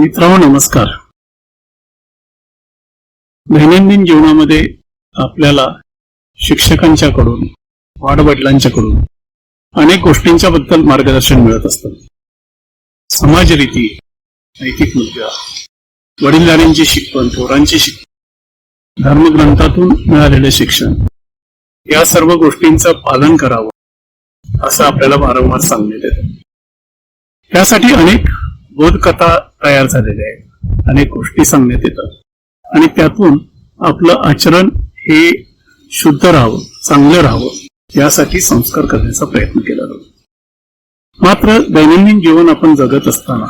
मित्रांनो नमस्कार. दैनंदिन जीवनामध्ये आपल्याला शिक्षकांच्याकडून वाडवडिलांच्याकडून अनेक गोष्टींच्या बद्दल मार्गदर्शन मिळत असतं. समाजरीती नैतिक मुद्दा वडीलधाऱ्यांची शिकवण थोरांची शिकवण धर्मग्रंथातून मिळालेले शिक्षण या सर्व गोष्टींचं पालन करावं असं आपल्याला वारंवार सांगण्यात येतं. त्यासाठी अनेक बोधकथा तयार झालेले आहेत. अनेक गोष्टी सांगण्यात येतात. आणि त्यातून आपलं आचरण हे शुद्ध राहावं चांगलं राहावं यासाठी संस्कार करण्याचा प्रयत्न केला जातो. मात्र दैनंदिन जीवन आपण जगत असताना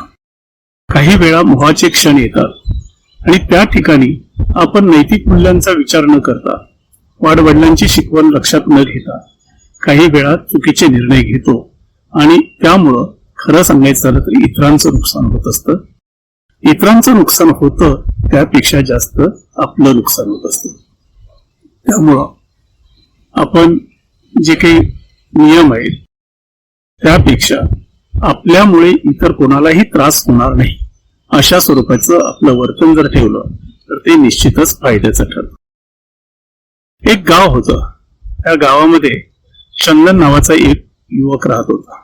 काही वेळा मोहाचे क्षण येतात आणि त्या ठिकाणी आपण नैतिक मूल्यांचा विचार न करता वाडवडिलांची शिकवण लक्षात न घेता काही वेळा चुकीचे निर्णय घेतो आणि त्यामुळं खरं सांगायचं झालं तर इतरांचं नुकसान होत असतं. इतरांचं नुकसान होतं त्यापेक्षा जास्त आपलं नुकसान होत असतं. त्यामुळं आपण जे काही नियम आहेत त्यापेक्षा आपल्यामुळे इतर कोणालाही त्रास होणार नाही अशा स्वरूपाचं आपलं वर्तन जर ठेवलं तर ते निश्चितच फायद्याचं ठरतं. एक गाव होतं. त्या गावामध्ये चंदन नावाचा एक युवक राहत होता.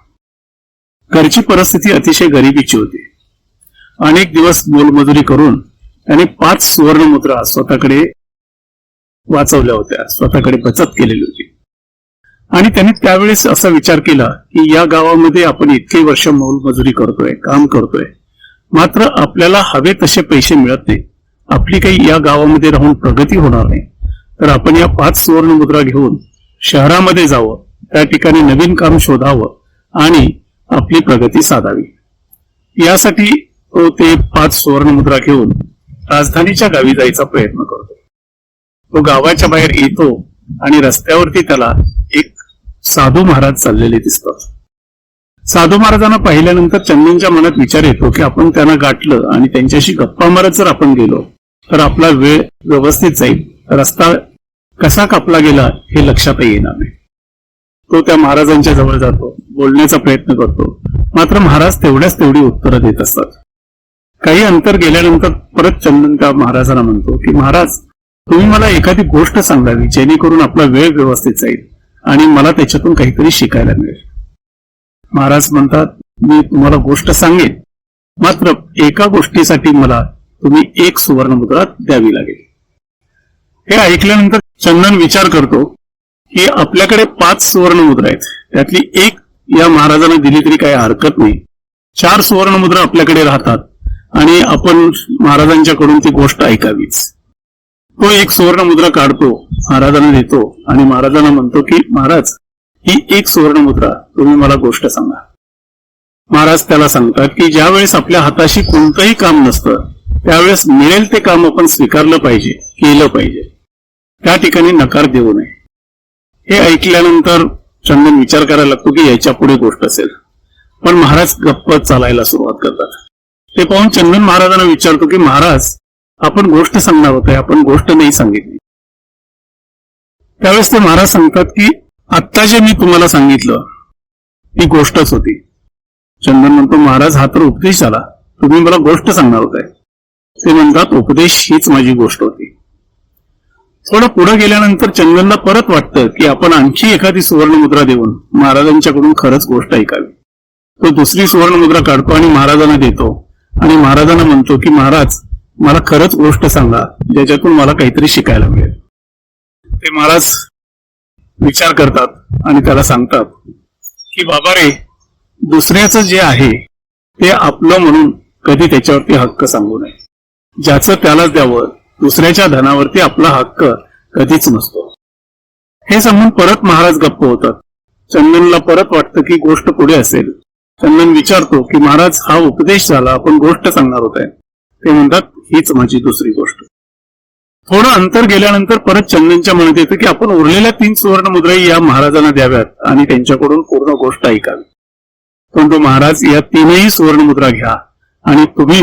घरची परिस्थिती अतिशय गरिबीची होती. अनेक दिवस मोलमजुरी करून त्याने पाच सुवर्ण मुद्रा स्वतःकडे वाचवल्या होत्या. स्वतःकडे बचत केलेली होती. आणि त्याने त्यावेळेस असा विचार केला की या गावामध्ये आपण इतके वर्ष मोलमजुरी करतोय काम करतोय. मात्र आपल्याला हवे तसे पैसे मिळत नाही. आपली काही या गावामध्ये राहून प्रगती होणार नाही. तर आपण या पाच सुवर्ण मुद्रा घेऊन शहरामध्ये जावं त्या ठिकाणी नवीन काम शोधावं आणि आपली प्रगती साधावी. यासाठी तो ते पाच सुवर्ण मुद्रा घेऊन राजधानीच्या गावी जायचा प्रयत्न करतो. तो गावाच्या बाहेर येतो आणि रस्त्यावरती त्याला एक साधू महाराज चाललेले दिसतात. साधू महाराजांना पाहिल्यानंतर चंदनच्या मनात विचार येतो की आपण त्यांना गाठलं आणि त्यांच्याशी गप्पा मारत जर आपण गेलो तर आपला वेळ व्यवस्थित जाईल. रस्ता कसा कापला गेला हे लक्षातही येणार नाही तो त्या महाराजांच्या जवळ जातो बोलण्याचा प्रयत्न करतो. मात्र महाराज तेवढ्याच तेवढी उत्तरं देत असतात. काही अंतर गेल्यानंतर परत चंदन महाराजांना म्हणतो की महाराज तुम्ही मला एखादी गोष्ट सांगावी जेणेकरून आपला वेळ व्यवस्थित जाईल आणि मला त्याच्यातून काहीतरी शिकायला मिळेल. महाराज म्हणतात मी तुम्हाला गोष्ट सांगेन. मात्र एका गोष्टीसाठी मला तुम्ही एक सुवर्ण मुद्रा द्यावी लागेल. हे ऐकल्यानंतर चंदन विचार करतो की आपल्याकडे पाच सुवर्ण मुद्रा आहेत. त्यातली एक या महाराजांना दिली तरी काही हरकत नाही. चार सुवर्ण मुद्रा आपल्याकडे राहतात. आणि आपण महाराजांच्याकडून ती गोष्ट ऐकावीच. तो एक सुवर्ण मुद्रा काढतो महाराजांना देतो आणि महाराजांना म्हणतो की महाराज ही एक सुवर्ण मुद्रा तुम्ही मला गोष्ट सांगा. महाराज त्याला सांगतात की ज्या वेळेस आपल्या हाताशी कोणतंही काम नसतं त्यावेळेस मिळेल ते काम आपण स्वीकारलं पाहिजे केलं पाहिजे. त्या ठिकाणी नकार देऊ नये. हे ऐकल्यानंतर चंदन विचार करायला लागतो की याच्यापुढे गोष्ट असेल. पण महाराज गप्प चालायला सुरुवात करतात. ते पाहून चंदन महाराजांना विचारतो की महाराज आपण गोष्ट सांगणार होते आपण गोष्ट नाही सांगितली. त्यावेळेस ते महाराज सांगतात की आत्ता जे मी तुम्हाला सांगितलं ती गोष्टच होती. चंदन म्हणतो महाराज हा तर उपदेश झाला. तुम्ही मला गोष्ट सांगणार होताय ते म्हणतात उपदेश हीच माझी गोष्ट होती. थोडं पुढे गेल्यानंतर चंदनला परत वाटतं की आपण आणखी एखादी सुवर्ण मुद्रा देऊन महाराजांच्याकडून खरंच गोष्ट ऐकावी. तो दुसरी सुवर्ण मुद्रा काढतो आणि महाराजांना देतो. आणि महाराजांना म्हणतो की महाराज मला खरंच गोष्ट सांगा ज्याच्यातून मला काहीतरी शिकायला मिळेल. ते महाराज विचार करतात आणि त्याला सांगतात की बाबा रे दुसऱ्याचं जे आहे ते आपलं म्हणून कधी त्याच्यावरती हक्क सांगू नये. ज्याचं त्यालाच द्यावं दुसऱ्याच्या धनावरती आपला हक्क कधीच नसतो. हे सांगून परत महाराज गप्प होतात. चंदनला परत वाटतं की गोष्ट पुढे असेल. चंदन विचारतो की महाराज हा उपदेश झाला आपण गोष्ट सांगणार होत ते म्हणतात हीच माझी दुसरी गोष्ट. थोडं अंतर गेल्यानंतर परत चंदनच्या मनात येतं की आपण उरलेल्या तीन सुवर्ण मुद्राई या महाराजांना द्याव्यात आणि त्यांच्याकडून पूर्ण गोष्ट ऐकावी. परंतु महाराज या तीनही सुवर्ण मुद्रा घ्या आणि तुम्ही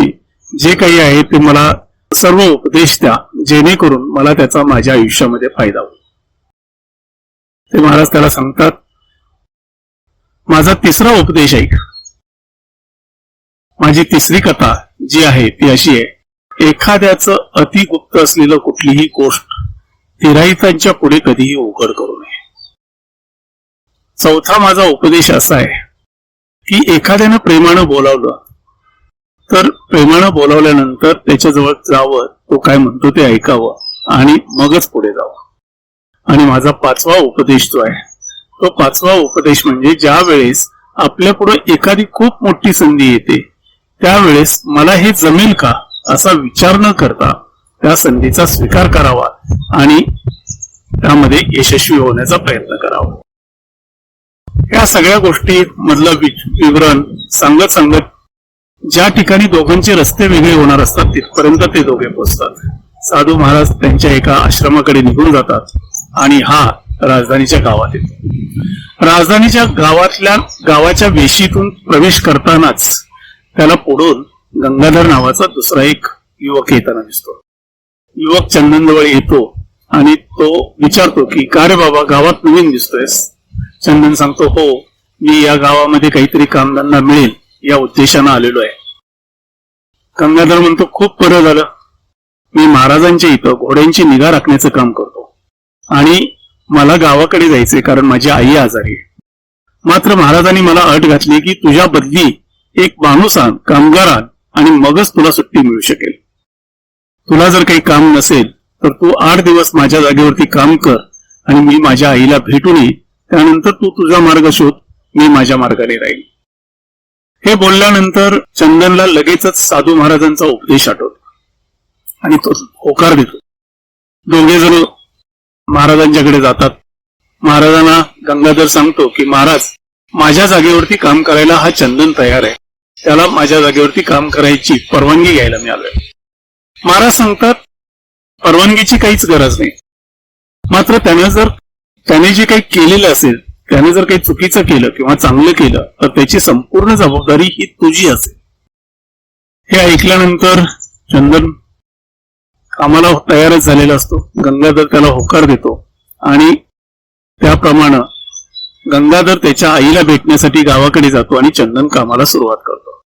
जे काही आहे ते मला सर्व उपदेश द्या जेणेकरून मला त्याचा माझ्या आयुष्यामध्ये फायदा होईल. ते महाराज त्याला सांगतात माझा तिसरा उपदेश ऐक. माझी तिसरी कथा जी आहे ती अशी आहे. एखाद्याचं अतिगुप्त असलेलं कुठलीही गोष्ट तिराईतांच्या पुढे कधीही उघड करू नये. चौथा माझा उपदेश असा आहे की एखाद्यानं प्रेमानं बोलावलं तर प्रेमानं बोलावल्यानंतर त्याच्याजवळ जावं तो काय म्हणतो ते ऐकावं आणि मगच पुढे जावं. आणि माझा पाचवा उपदेश जो आहे तो पाचवा उपदेश म्हणजे ज्या वेळेस आपल्या पुढे एखादी खूप मोठी संधी येते त्यावेळेस मला हे जमेल का असा विचार न करता त्या संधीचा स्वीकार करावा आणि त्यामध्ये यशस्वी होण्याचा प्रयत्न करावा. या सगळ्या गोष्टी मधलं विवरण सांगत सांगत ज्या ठिकाणी दोघांचे रस्ते वेगळे होणार असतात तिथपर्यंत ते दोघे पोहोचतात. साधू महाराज त्यांच्या एका आश्रमाकडे निघून जातात आणि हा राजधानीच्या गावात येतो. राजधानीच्या गावातल्या गावाच्या वेशीतून प्रवेश करतानाच त्याला पुढून गंगाधर नावाचा दुसरा एक युवक येताना दिसतो. युवक चंदनजवळ येतो आणि तो विचारतो की का रे बाबा गावात नवीन दिसतोयस? चंदन सांगतो हो मी या गावामध्ये काहीतरी कामधंदा मिळेल या उद्देशानं आलेलो आहे. गंगाधर म्हणतो खूप बरं झालं. मी महाराजांच्या इथं घोड्यांची निगा राखण्याचं काम करतो आणि मला गावाकडे जायचे कारण माझी आई आजारी आहे. मात्र महाराजांनी मला अट घातली की तुझ्या बदली एक माणूस आण कामगार आण आणि मगच तुला सुट्टी मिळू शकेल. तुला जर काही काम नसेल तर तू आठ दिवस माझ्या जागेवरती काम कर आणि मी माझ्या आईला भेटून येईल त्यानंतर तू तुझा मार्ग शोध मी माझ्या मार्गाने राहील हे बोलल्यानंतर चंदनला लगेचच साधू महाराजांचा उपदेश आठवतो आणि तो होकार देतो. दोघे जण महाराजांच्याकडे जातात. महाराजांना गंगाधर सांगतो की महाराज माझ्या जागेवरती काम करायला हा चंदन तयार आहे. त्याला माझ्या जागेवरती काम करायची परवानगी घ्यायला मी आलोय महाराज सांगतात परवानगीची काहीच गरज नाही. मात्र त्यानं जर त्याने जे काही केलेलं असेल त्याने जर काही चुकीचं केलं किंवा चांगलं केलं तर त्याची संपूर्ण जबाबदारी ही तुझी असेल. हे ऐकल्यानंतर चंदन कामाला तयारच झालेला असतो. गंगाधर त्याला होकार देतो. आणि त्याप्रमाणे गंगाधर त्याच्या आईला भेटण्यासाठी गावाकडे जातो आणि चंदन कामाला सुरुवात करतो.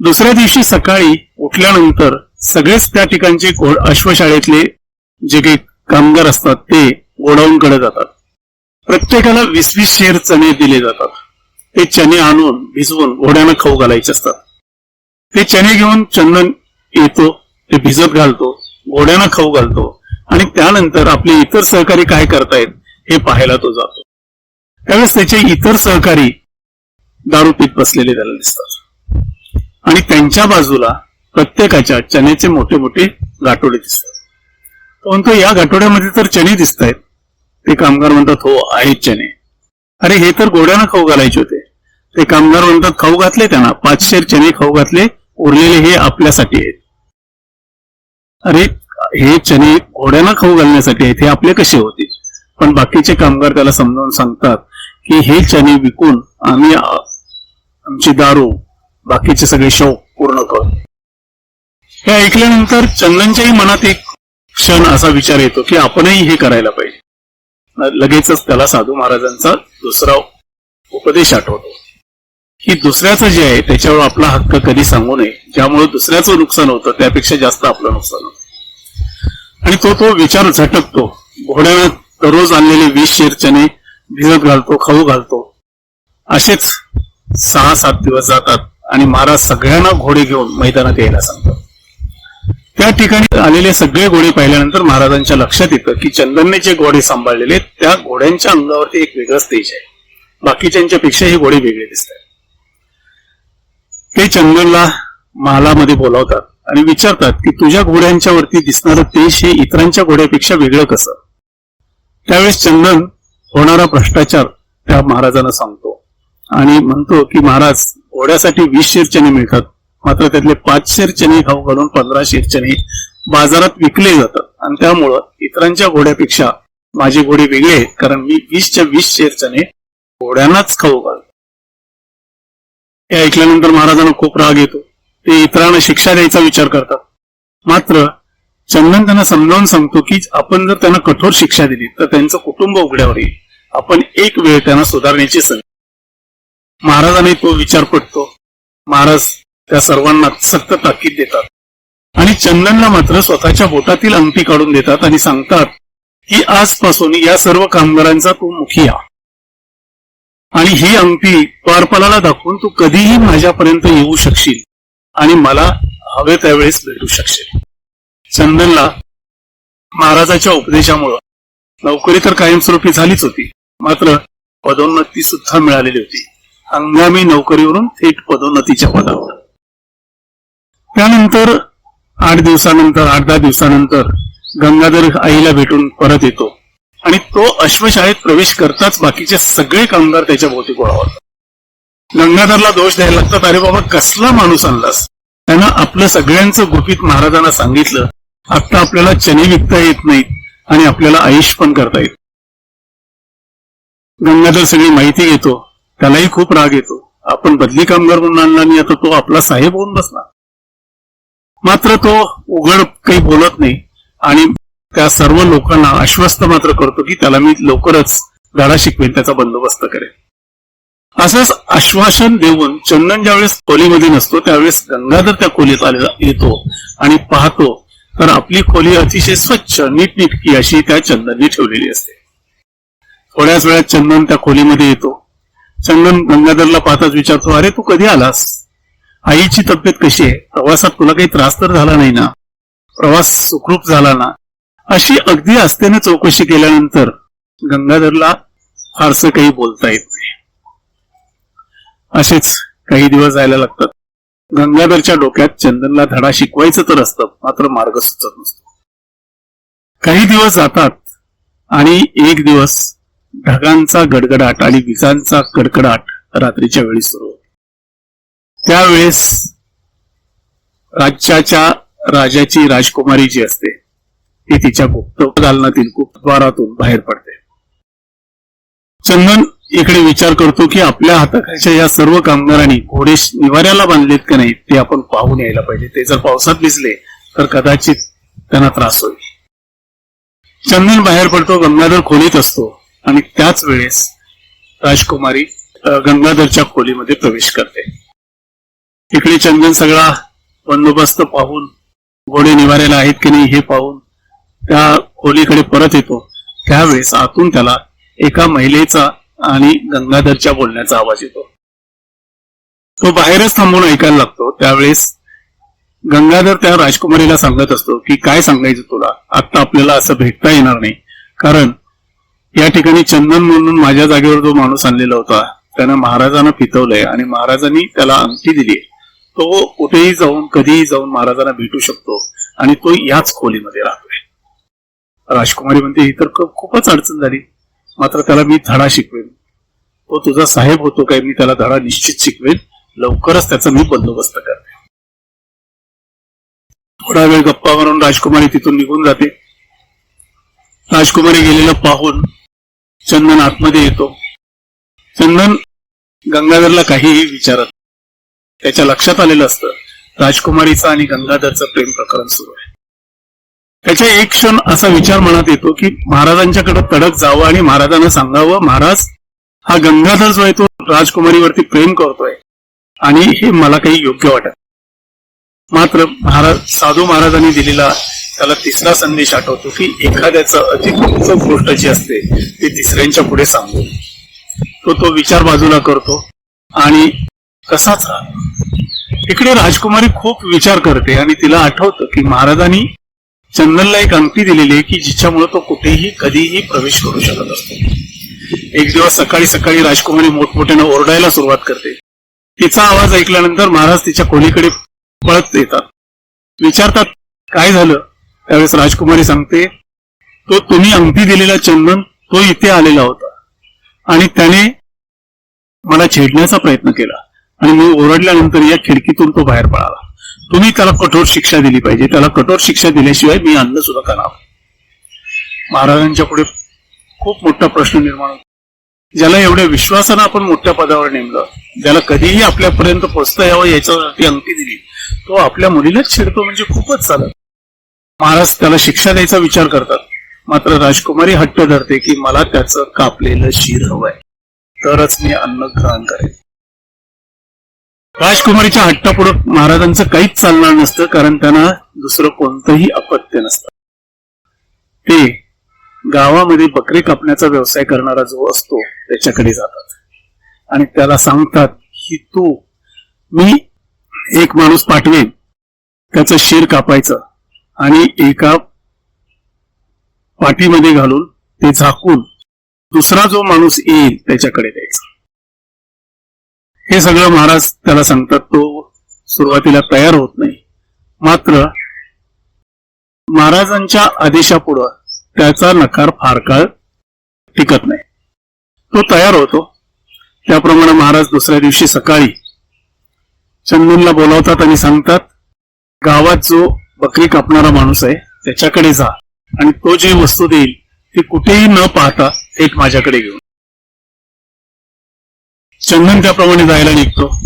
दुसऱ्या दिवशी सकाळी उठल्यानंतर सगळेच त्या ठिकाणचे अश्वशाळेतले जे काही कामगार असतात ते गोडाऊनकडे जातात. प्रत्येकाला वीस वीस शेर चणे दिले जातात. ते चणे आणून भिजवून घोड्यांना खाऊ घालायचे असतात. ते चणे घेऊन चंदन येतो ते भिजत घालतो. घोड्यांना खाऊ घालतो आणि त्यानंतर आपले इतर सहकारी काय करतायत हे पाहायला तो जातो. त्यावेळेस त्याचे इतर सहकारी दारू पीत बसलेले त्याला दिसतात. आणि त्यांच्या बाजूला प्रत्येकाच्या चण्याचे मोठे मोठे गाठोडे दिसतात. तो म्हणतो या गाठोड्यामध्ये तर चणे दिसत आहेत ते कामगार म्हणतात हो आहेत चणे. अरे हे तर गोड्यानं खाऊ घालायचे होते. ते कामगार म्हणतात खाऊ घातले त्यांना पाचशे चणे खाऊ घातले उरलेले हे आपल्यासाठी आहेत. अरे हे चणे घोड्यांना खाऊ घालण्यासाठी आहेत हे आपले कसे होते? पण बाकीचे कामगार त्याला समजावून सांगतात की हे चणे विकून आम्ही आमची दारू बाकीचे सगळे शौक पूर्ण कर. हे ऐकल्यानंतर चंदनच्याही मनात एक क्षण असा विचार येतो की आपणही हे करायला पाहिजे. लगेचच त्याला साधू महाराजांचा दुसरा उपदेश आठवतो. की दुसऱ्याचं जे आहे त्याच्यावर आपला हक्क कधी सांगू नये. ज्यामुळे दुसऱ्याचं नुकसान होतं त्यापेक्षा जास्त आपलं नुकसान होतं. आणि तो तो विचार झटकतो. घोड्यानं दररोज आणलेले वीस शेर भिजत घालतो खाऊ घालतो. असेच सहा सात दिवस जातात आणि महाराज सगळ्यांना घोडे घेऊन मैदानात यायला सांगतात. त्या ठिकाणी आलेले सगळे घोडे पाहिल्यानंतर महाराजांच्या लक्षात येतं की चंदनने जे घोडे सांभाळलेले त्या घोड्यांच्या अंगावरती एक वेगळंच तेज आहे. बाकीच्यांच्या पेक्षा हे घोडे वेगळे दिसतात. ते चंदनला महालामध्ये बोलावतात आणि विचारतात की तुझ्या घोड्यांच्या वरती दिसणारं तेज हे इतरांच्या घोड्यापेक्षा वेगळं कसं? त्यावेळेस चंदन होणारा भ्रष्टाचार त्या महाराजांना सांगतो. आणि म्हणतो की महाराज घोड्यासाठी वीस शेर चणे मिळतात. मात्र त्यातले पाच शेर चणे खाऊ घालून पंधरा शेर चणे बाजारात विकले जातात. आणि त्यामुळं इतरांच्या घोड्यापेक्षा माझे घोडे वेगळे आहेत. कारण मी वीसच्या वीस शेर चणे घोड्यांनाच खाऊ घालतो. हे ऐकल्यानंतर महाराजांना खूप राग येतो. ते इतरांना शिक्षा द्यायचा विचार करतात. मात्र चंदन त्यांना समजावून सांगतो की आपण जर त्यांना कठोर शिक्षा दिली तर त्यांचं कुटुंब उघड्यावर येईल. आपण एक वेळ त्यांना सुधारण्याची संधी महाराजांनी तो विचार पटतो. महाराज त्या सर्वांना सक्त ताकीद देतात. आणि चंदनला मात्र स्वतःच्या बोटातील अंगठी काढून देतात आणि सांगतात की आजपासून या सर्व कामगारांचा तू मुखिया आणि ही अंगठी द्वारपालाला दाखवून तू कधीही माझ्यापर्यंत येऊ शकशील आणि मला हवे त्यावेळेस भेटू शकशील. चंदनला महाराजाच्या उपदेशामुळं नोकरी तर कायमस्वरूपी झालीच होती मात्र पदोन्नती सुद्धा मिळालेली होती. हंगामी नोकरीवरून थेट पदोन्नतीच्या पदावर. त्यानंतर आठ दिवसानंतर आठ दहा दिवसानंतर गंगाधर आईला भेटून परत येतो. आणि तो अश्वशाळेत प्रवेश करताच बाकीचे सगळे कामगार त्याच्या भोवती गोळा होतात गंगाधरला दोष द्यायला लागतात अरे बाबा कसला माणूस आणलास? त्यानं आपलं सगळ्यांचं गुपित महाराजांना सांगितलं आता आपल्याला चने विकता येत नाहीत आणि आपल्याला आयुष पण करता येत गंगाधर सगळी माहिती घेतो त्यालाही खूप राग येतो. आपण बदली कामगार म्हणून आणला नाही आता तो आपला साहेब होऊन बसला. मात्र तो उघड काही बोलत नाही आणि त्या सर्व लोकांना आश्वस्त मात्र करतो की त्याला मी लवकरच धडा शिकवेन त्याचा बंदोबस्त करेन. असंच आश्वासन देऊन चंदन ज्यावेळेस खोलीमध्ये नसतो त्यावेळेस गंगाधर त्या खोलीत आलेला येतो आणि पाहतो. तर आपली खोली अतिशय स्वच्छ नीटनीटकी अशी त्या चंदननी ठेवलेली असते. थोड्याच वेळात चंदन त्या खोलीमध्ये येतो. चंदन गंगाधरला पाहताच विचारतो अरे तू कधी आलास? आईची तब्येत कशी आहे? प्रवासात तुला काही त्रास तर झाला नाही ना? प्रवास सुखरूप झाला ना? अशी अगदी असतेने चौकशी केल्यानंतर गंगाधरला फारसं काही बोलता येत नाही. असेच काही दिवस जायला लागतात. गंगाधरच्या डोक्यात चंदनला धडा शिकवायचं तर असतं मात्र मार्ग सुचत नसतो. काही दिवस जातात आणि एक दिवस ढगांचा गडगडाट आणि विजांचा कडकडाट रात्रीच्या वेळी सुरू होतो. त्यावेळेस राज्याच्या राजाची राजकुमारी जी असते ती तिच्या गुप्त दालनातील गुप्तद्वारातून बाहेर पडते. चंदन इकडे विचार करतो की आपल्या हाताखालच्या या सर्व कामगारांनी घोडे निवाऱ्याला बांधलेत का नाही ते आपण पाहून यायला पाहिजे. ते जर पावसात भिजले तर कदाचित त्यांना त्रास होईल. चंदन बाहेर पडतो गंगाधर खोलीत असतो आणि त्याच वेळेस राजकुमारी गंगाधरच्या खोलीमध्ये प्रवेश करते. इकडे चंदन सगळा बंदोबस्त पाहून घोडे निवाऱ्याला आहेत की नाही हे पाहून त्या खोलीकडे परत येतो. त्यावेळेस आतून त्याला एका महिलेचा आणि गंगाधरच्या बोलण्याचा आवाज येतो. तो बाहेरच थांबून ऐकायला लागतो. त्यावेळेस गंगाधर त्या राजकुमारीला सांगत असतो की काय सांगायचं तुला? आता आपल्याला असं भेटता येणार नाही. कारण या ठिकाणी चंदन म्हणून माझ्या जागेवर जो माणूस आणलेला होता त्यानं महाराजांना पितवलंय आणि महाराजांनी त्याला अंगठी दिली तो कुठेही जाऊन कधीही जाऊन महाराजांना भेटू शकतो आणि तो याच खोलीमध्ये राहतोय. राजकुमारी म्हणते ही तर खूप- खूपच अडचण झाली. मात्र त्याला मी धडा शिकवेन. तो तुझा साहेब होतो काय मी त्याला धडा निश्चित शिकवेन. लवकरच त्याचा मी बंदोबस्त करते. थोडा वेळ गप्पा मारून राजकुमारी तिथून निघून जाते. राजकुमारी गेलेलं पाहून चंदन आतमध्ये येतो. चंदन गंगाधरला काहीही विचारत त्याच्या लक्षात आलेलं असतं राजकुमारीचं आणि गंगाधरचं प्रेम प्रकरण सुरू त्याच्या एक क्षण असा विचार मनात येतो की महाराजांच्याकडे तडक जावं आणि महाराजांना सांगावं महाराज हा गंगाधर जो आहे तो राजकुमारीवरती प्रेम करतोय आणि हे मला काही योग्य वाटत मात्र महाराज साधू महाराजांनी दिलेला त्याला तिसरा संदेश आठवतो की एखाद्याचं अतिगुप्त गोष्ट जी असते ती तिसऱ्यांच्या पुढे सांगतो तो तो विचार बाजूला करतो आणि कसाच इकडे राजकुमारी खूप विचार करते आणि तिला आठवतं की महाराजांनी चंदनला एक अंगठी दिलेली आहे की जिच्यामुळे तो कुठेही कधीही प्रवेश करू शकत असतो. एक दिवस सकाळी सकाळी राजकुमारी मोठमोठ्यानं ओरडायला सुरुवात करते. तिचा आवाज ऐकल्यानंतर महाराज तिच्या खोलीकडे पळत येतात. विचारतात काय झालं? त्यावेळेस राजकुमारी सांगते तो तुम्ही अंगठी दिलेला चंदन तो इथे आलेला होता. आणि त्याने मला छेडण्याचा प्रयत्न केला. आणि मी ओरडल्यानंतर या खिडकीतून तो बाहेर पळाला. तुम्ही त्याला कठोर शिक्षा दिली पाहिजे. त्याला कठोर शिक्षा दिल्याशिवाय मी अन्न सुद्धा करावं महाराजांच्या पुढे खूप मोठा प्रश्न निर्माण होतो. ज्याला एवढ्या विश्वासानं आपण मोठ्या पदावर नेमलं ज्याला कधीही आपल्यापर्यंत पोहोचता यावं याच्यासाठी अंगठी दिली तो आपल्या मुलीलाच छेडतो म्हणजे खूपच चालत. महाराज त्याला शिक्षा द्यायचा विचार करतात. मात्र राजकुमारी हट्ट धरते की मला त्याचं कापलेलं शिर हवंय. तरच मी अन्न ग्रहण करेन. राजकुमारीच्या हट्टापुढे महाराजांचं काहीच चालणार नसतं कारण त्यांना दुसरं कोणतंही अपत्य नसतं. ते गावामध्ये बकरे कापण्याचा व्यवसाय करणारा जो असतो त्याच्याकडे जातात. आणि त्याला सांगतात की तू मी एक माणूस पाठवेन त्याचं शिर कापायचं आणि एका पाठीमध्ये घालून ते झाकून दुसरा जो माणूस येईल त्याच्याकडे द्यायचा. हे सगळं महाराज त्याला सांगतात तो सुरुवातीला तयार होत नाही. मात्र महाराजांच्या आदेशापुढं त्याचा नकार फार काळ टिकत नाही. तो तयार होतो. त्याप्रमाणे महाराज दुसऱ्या दिवशी सकाळी चंदूनला बोलावतात आणि सांगतात गावात जो बकरी कापणारा माणूस आहे त्याच्याकडे जा आणि तो जी वस्तू देईल ती कुठेही न पाहता थेट माझ्याकडे घेऊन चंदन त्याप्रमाणे जायला निघतो.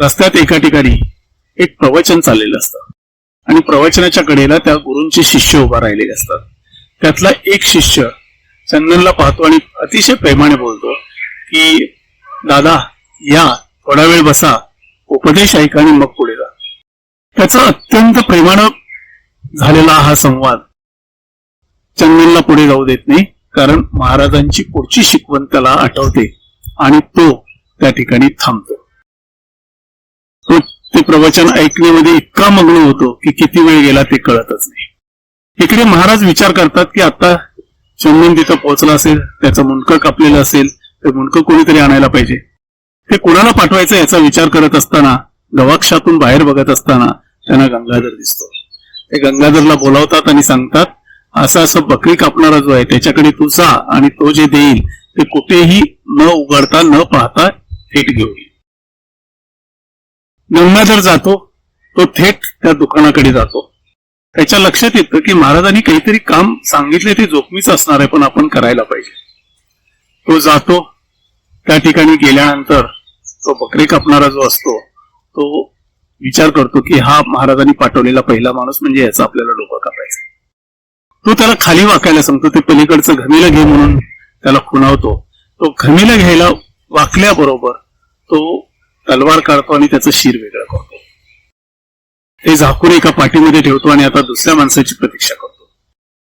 रस्त्यात एका ठिकाणी एक प्रवचन चाललेलं असतं. आणि प्रवचनाच्या कडेला त्या गुरूंचे शिष्य उभा राहिलेले असतात. त्यातला एक शिष्य चंदनला पाहतो आणि अतिशय प्रेमाने बोलतो की दादा या थोडा वेळ बसा उपदेश ऐका आणि मग पुढे जा. त्याचा अत्यंत प्रेमानं झालेला हा संवाद चंदनला पुढे जाऊ देत नाही कारण महाराजांची पुढची शिकवण त्याला आठवते. आणि तो त्या ठिकाणी थांबतो. तो ते प्रवचन ऐकण्यामध्ये इतका मग्न होतो की किती वेळ गेला ते कळतच नाही. इकडे महाराज विचार करतात की आता चंदन तिथं पोहोचला असेल त्याचं मुंडकं कापलेलं असेल ते मुंडकं कोणीतरी आणायला पाहिजे. ते कुणाला पाठवायचं याचा विचार करत असताना गवाक्षातून बाहेर बघत असताना त्यांना गंगाधर दिसतो. ते गंगाधरला बोलावतात आणि सांगतात असं असं बकरी कापणारा जो आहे त्याच्याकडे तू जा आणि तो जे देईल ते कुठेही न उघडता न पाहता थेट घेऊन ये. गंगाधर जातो तो थेट त्या दुकानाकडे जातो. त्याच्या लक्षात येतं की महाराजांनी काहीतरी काम सांगितले ते जोखमीच असणार आहे पण आपण करायला पाहिजे. तो जातो त्या ठिकाणी गेल्यानंतर तो बकरी कापणारा जो असतो तो विचार करतो की हा महाराजांनी पाठवलेला पहिला माणूस म्हणजे याचा आपल्याला डोकं कापायचं. तो त्याला खाली वाकायला सांगतो ते पलीकडचं घमीला घे म्हणून त्याला खुणावतो. तो घमीला घ्यायला वाकल्याबरोबर तो तलवार काढतो आणि त्याचं शिर वेगळं करतो. ते झाकून एका पाठीमध्ये ठेवतो आणि आता दुसऱ्या माणसाची प्रतीक्षा करतो.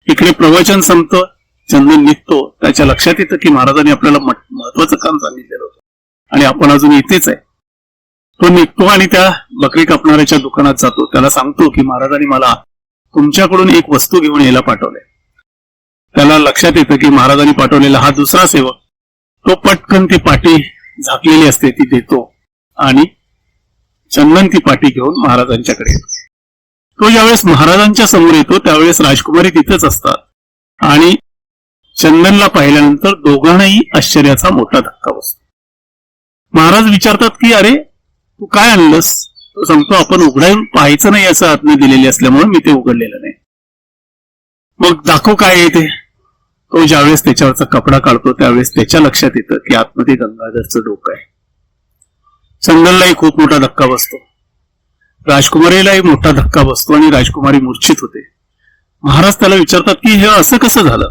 इकडे प्रवचन संपतं चंदन निघतो. त्याच्या लक्षात येतं की महाराजांनी आपल्याला महत्वाचं काम सांगितलेलं होतं. आणि आपण अजून इथेच आहे. तो निघतो आणि त्या बकरी कापणाऱ्याच्या दुकानात जातो. त्याला सांगतो की महाराजांनी मला तुमच्याकडून एक वस्तू घेऊन यायला पाठवलंय. त्याला लक्षात येतं की महाराजांनी पाठवलेला हा दुसरा सेवक तो पटकन ती पाटी झाकलेली असते ती देतो. आणि चंदन ती पाटी घेऊन महाराजांच्याकडे येतो. तो ज्यावेळेस महाराजांच्या समोर येतो त्यावेळेस राजकुमारी तिथेच असतात. आणि चंदनला पाहिल्यानंतर दोघांनाही आश्चर्याचा मोठा धक्का बसतो. महाराज विचारतात की अरे तू काय आणलंस? तो सांगतो आपण उघडायला पाहायचं नाही असं आज्ञा दिलेली असल्यामुळे मी ते उघडलेलं नाही. मग दाखव काय आहे ते. तो ज्यावेळेस त्याच्यावरचा कपडा काढतो त्यावेळेस त्याच्या लक्षात येतं की आतमध्ये गंगाधरचं डोकं आहे. चंदनलाही खूप मोठा धक्का बसतो. राजकुमारीलाही मोठा धक्का बसतो आणि राजकुमारी मूर्छित होते. महाराज त्याला विचारतात की हे असं कसं झालं?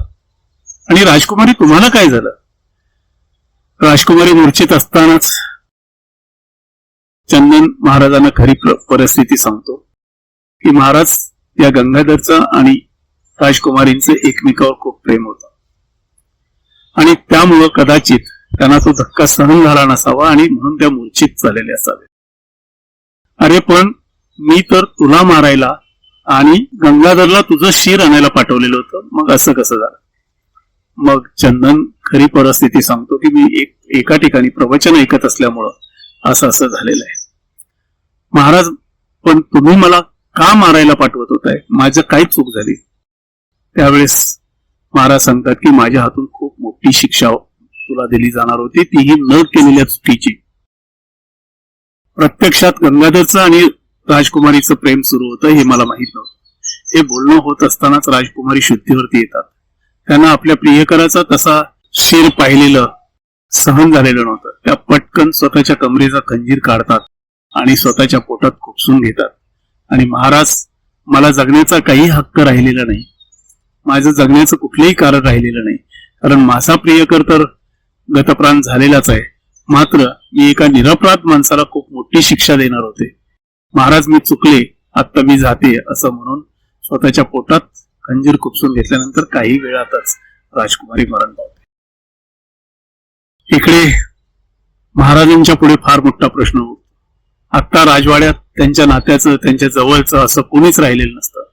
आणि राजकुमारी तुम्हाला काय झालं? राजकुमारी मूर्छित असतानाच चंदन महाराजांना खरी परिस्थिती सांगतो. की महाराज या गंगाधरचं आणि राजकुमारींचं एकमेकावर खूप प्रेम होतं. आणि त्यामुळं कदाचित त्यांना तो धक्का सहन झाला नसावा आणि म्हणून त्या मूर्छित झालेले असावे. अरे पण मी तर तुला मारायला आणि गंगाधरला तुझं शिर आणायला पाठवलेलं होतं. मग असं कसं झालं? मग चंदन खरी परिस्थिती सांगतो की मी एक एका ठिकाणी प्रवचन ऐकत असल्यामुळं असं असं झालेलं आहे. महाराज पण तुम्ही मला का मारायला पाठवत होताय? माझं काय चूक झाली? त्यावेळेस महाराज सांगतात की माझ्या हातून खूप ती शिक्षा तुला दिली जाणार होती. तीही न केलेल्या चुकीची. प्रत्यक्षात गंगाधरचं आणि राजकुमारीचं प्रेम सुरू होतं हे मला माहीत नव्हतं. हे बोलणं होत असतानाच राजकुमारी शुद्धीवरती येतात. त्यांना आपल्या प्रियकराचा तसा शेर पाहिलेलं सहन झालेलं नव्हतं. त्या पटकन स्वतःच्या कमरेचा खंजीर काढतात आणि स्वतःच्या पोटात खुपसून घेतात. आणि महाराज मला जगण्याचा काही हक्क राहिलेला नाही. माझं जगण्याचं कुठलंही कारण राहिलेलं नाही. कारण माझा प्रियकर तर गतप्राण झालेलाच आहे. मात्र मी एका निरपराध माणसाला खूप मोठी शिक्षा देणार होते. महाराज मी चुकले. आत्ता मी जाते असं म्हणून स्वतःच्या पोटात खंजीर खुपसून घेतल्यानंतर काही वेळातच राजकुमारी मरण पावते इकडे महाराजांच्या पुढे फार मोठा प्रश्न होतो. आता राजवाड्यात त्यांच्या नात्याचं त्यांच्या जवळचं असं कोणीच राहिलेलं नसतं.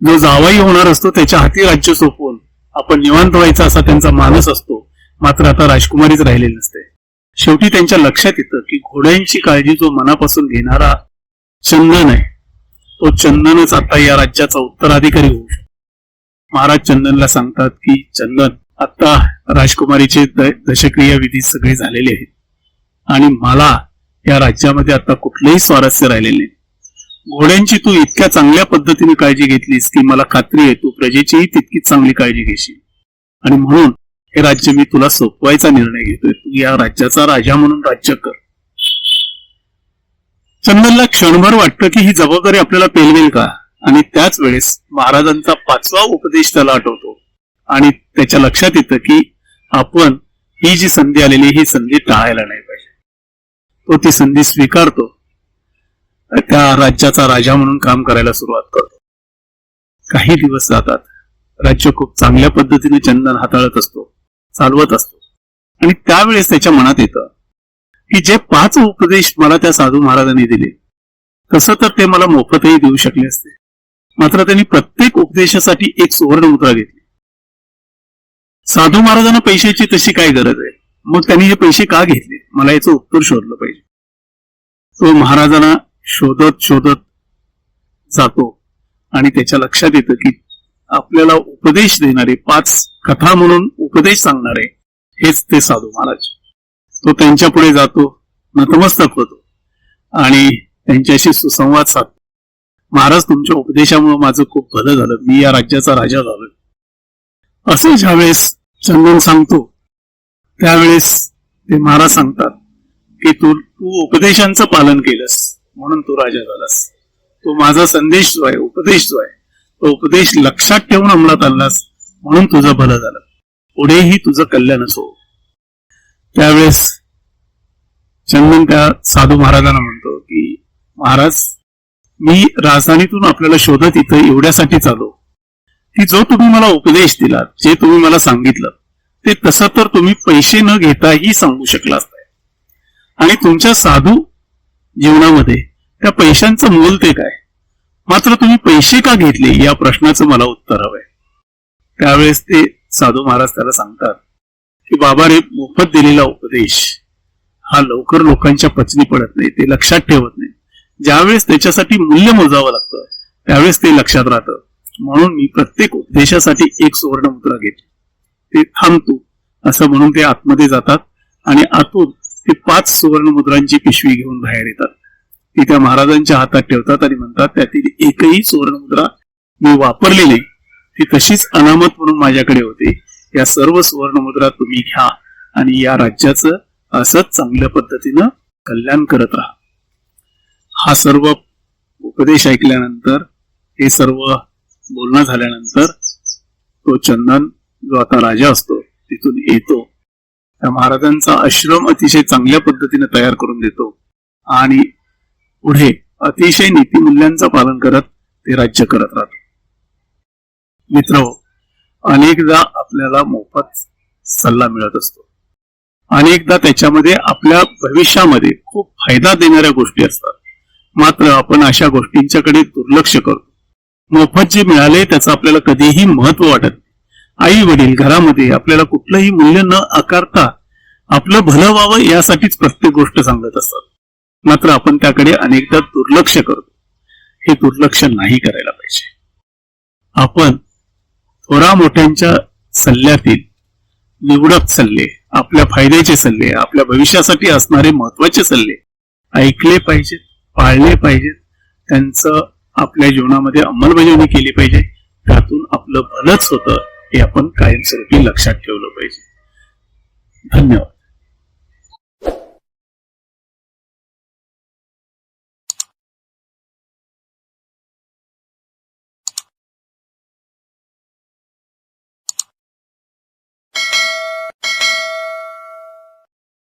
जो जावाई होणार असतो त्याच्या हाती राज्य सोपवून आपण निवांत व्हायचा असा त्यांचा मानस असतो. मात्र आता राजकुमारीच राहिलेली नसते. शेवटी त्यांच्या लक्षात येतं की घोड्यांची काळजी जो मनापासून घेणारा चंदन आहे तो चंदनच आता या राज्याचा उत्तराधिकारी होऊ शकतो. महाराज चंदनला सांगतात की चंदन आता राजकुमारीचे द- दशक्रिया विधी सगळे झालेले आहेत. आणि मला या राज्यामध्ये आता कुठलेही स्वारस्य राहिलेले नाही. घोड्यांची तू इतक्या चांगल्या पद्धतीने काळजी घेतलीस की मला खात्री आहे तू प्रजेचीही तितकीच चांगली काळजी घेशील. आणि म्हणून हे राज्य मी तुला सोपवायचा निर्णय घेतोय. तू या राज्याचा राजा म्हणून राज्य कर. चंदनला क्षणभर वाटतं की ही जबाबदारी आपल्याला पेलवेल का? आणि त्याच वेळेस महाराजांचा पाचवा उपदेश त्याला आठवतो. आणि त्याच्या लक्षात येतं की आपण ही जी संधी आलेली ही संधी टाळायला नाही पाहिजे. तो ती संधी स्वीकारतो. त्या राज्याचा राजा म्हणून काम करायला सुरुवात करतो. काही दिवस जातात. राज्य खूप चांगल्या पद्धतीने चंदन हाताळत असतो चालवत असतो. आणि त्यावेळेस त्याच्या मनात येतं की जे पाच उपदेश मला त्या साधू महाराजांनी दिले तसं तर ते मला मोफतही देऊ शकले असते. मात्र त्यांनी प्रत्येक उपदेशासाठी एक सुवर्ण मुद्रा घेतली. साधू महाराजांना पैशाची तशी काय गरज आहे? मग त्यांनी हे पैसे का घेतले? मला याचं उत्तर शोधलं पाहिजे. तो महाराजांना शोधत शोधत जातो. आणि त्याच्या लक्षात येतं की आपल्याला उपदेश देणारे पाच कथा म्हणून उपदेश सांगणारे हेच ते साधू महाराज. तो त्यांच्या पुढे जातो नतमस्तक होतो. आणि त्यांच्याशी सुसंवाद साधतो. महाराज तुमच्या उपदेशामुळे माझं खूप भलं झालं. मी या राज्याचा राजा झालो असे ज्यावेळेस चंदन सांगतो त्यावेळेस ते महाराज सांगतात की तू तू उपदेशांचं पालन केलंस. म्हणून तू राजा झालास. तो माझा संदेश जो आहे उपदेश जो आहे तो उपदेश लक्षात ठेवून अंमलात आणलास म्हणून तुझं भलं झालं. पुढेही तुझं कल्याणच असो. त्यावेळेस चंदन त्या साधू महाराजांना म्हणतो की महाराज मी राजधानीतून आपल्याला शोधत इथं एवढ्यासाठी आलो की जो तुम्ही मला उपदेश दिला जे तुम्ही मला सांगितलं ते तसं तर तुम्ही पैसे न घेताही सांगू शकला असताय आणि तुमच्या साधू जीवनामध्ये. त्या पैशांचं मोल ते काय? मात्र तुम्ही पैसे का घेतले? या प्रश्नाचं मला उत्तर हवंय. त्यावेळेस ते साधू महाराज त्याला सांगतात की बाबा रे मोफत दिलेला उपदेश हा लवकर लोकांच्या पचनी पडत नाही ते लक्षात ठेवत नाही. ज्यावेळेस त्याच्यासाठी मूल्य मोजावं लागतं त्यावेळेस ते लक्षात राहतं. म्हणून मी प्रत्येक उपदेशासाठी एक सुवर्ण मुद्रा घेतली. ते थांबतो असं म्हणून ते आतमध्ये जातात आणि आतून ते पाच सुवर्ण मुद्रांची पिशवी घेऊन बाहेर येतात. ती त्या महाराजांच्या हातात ठेवतात आणि म्हणतात त्यातील एकही सुवर्ण मुद्रा मी वापरली नाही. ती तशीच अनामत म्हणून माझ्याकडे होती. या सर्व सुवर्ण मुद्रा तुम्ही घ्या आणि या राज्याचं असंच चांगल्या पद्धतीनं कल्याण करत राहा. हा सर्व उपदेश ऐकल्यानंतर हे सर्व बोलणं झाल्यानंतर तो चंदन जो आता राजा असतो तिथून येतो. त्या महाराजांचा आश्रम अतिशय चांगल्या पद्धतीने तयार करून देतो. आणि पुढे अतिशय नीतिमूल्यांचं पालन करत ते राज्य करत राहतो. मित्र अनेकदा आपल्याला मोफत सल्ला मिळत असतो. अनेकदा त्याच्यामध्ये आपल्या भविष्यामध्ये खूप फायदा देणाऱ्या गोष्टी असतात. मात्र आपण अशा गोष्टींच्याकडे दुर्लक्ष करतो मोफत जे मिळाले त्याचं आपल्याला कधीही महत्त्व वाटत आई वडील घरामध्ये आपल्याला कुठलंही मूल्य न आकारता आपलं भलं व्हावं यासाठीच प्रत्येक गोष्ट सांगत असतात. मात्र आपण त्याकडे अनेकदा दुर्लक्ष करतो. हे दुर्लक्ष नाही करायला पाहिजे. आपण थोरा मोठ्यांच्या सल्ल्यातील निवडक सल्ले आपल्या फायद्याचे सल्ले आपल्या भविष्यासाठी असणारे महत्त्वाचे सल्ले ऐकले पाहिजेत पाळले पाहिजेत. त्यांचं आपल्या जीवनामध्ये अंमलबजावणी केली पाहिजे. त्यातून आपलं भलंच होतं. हे आपण कायमस्वरूपी लक्षात ठेवलं पाहिजे. धन्यवाद.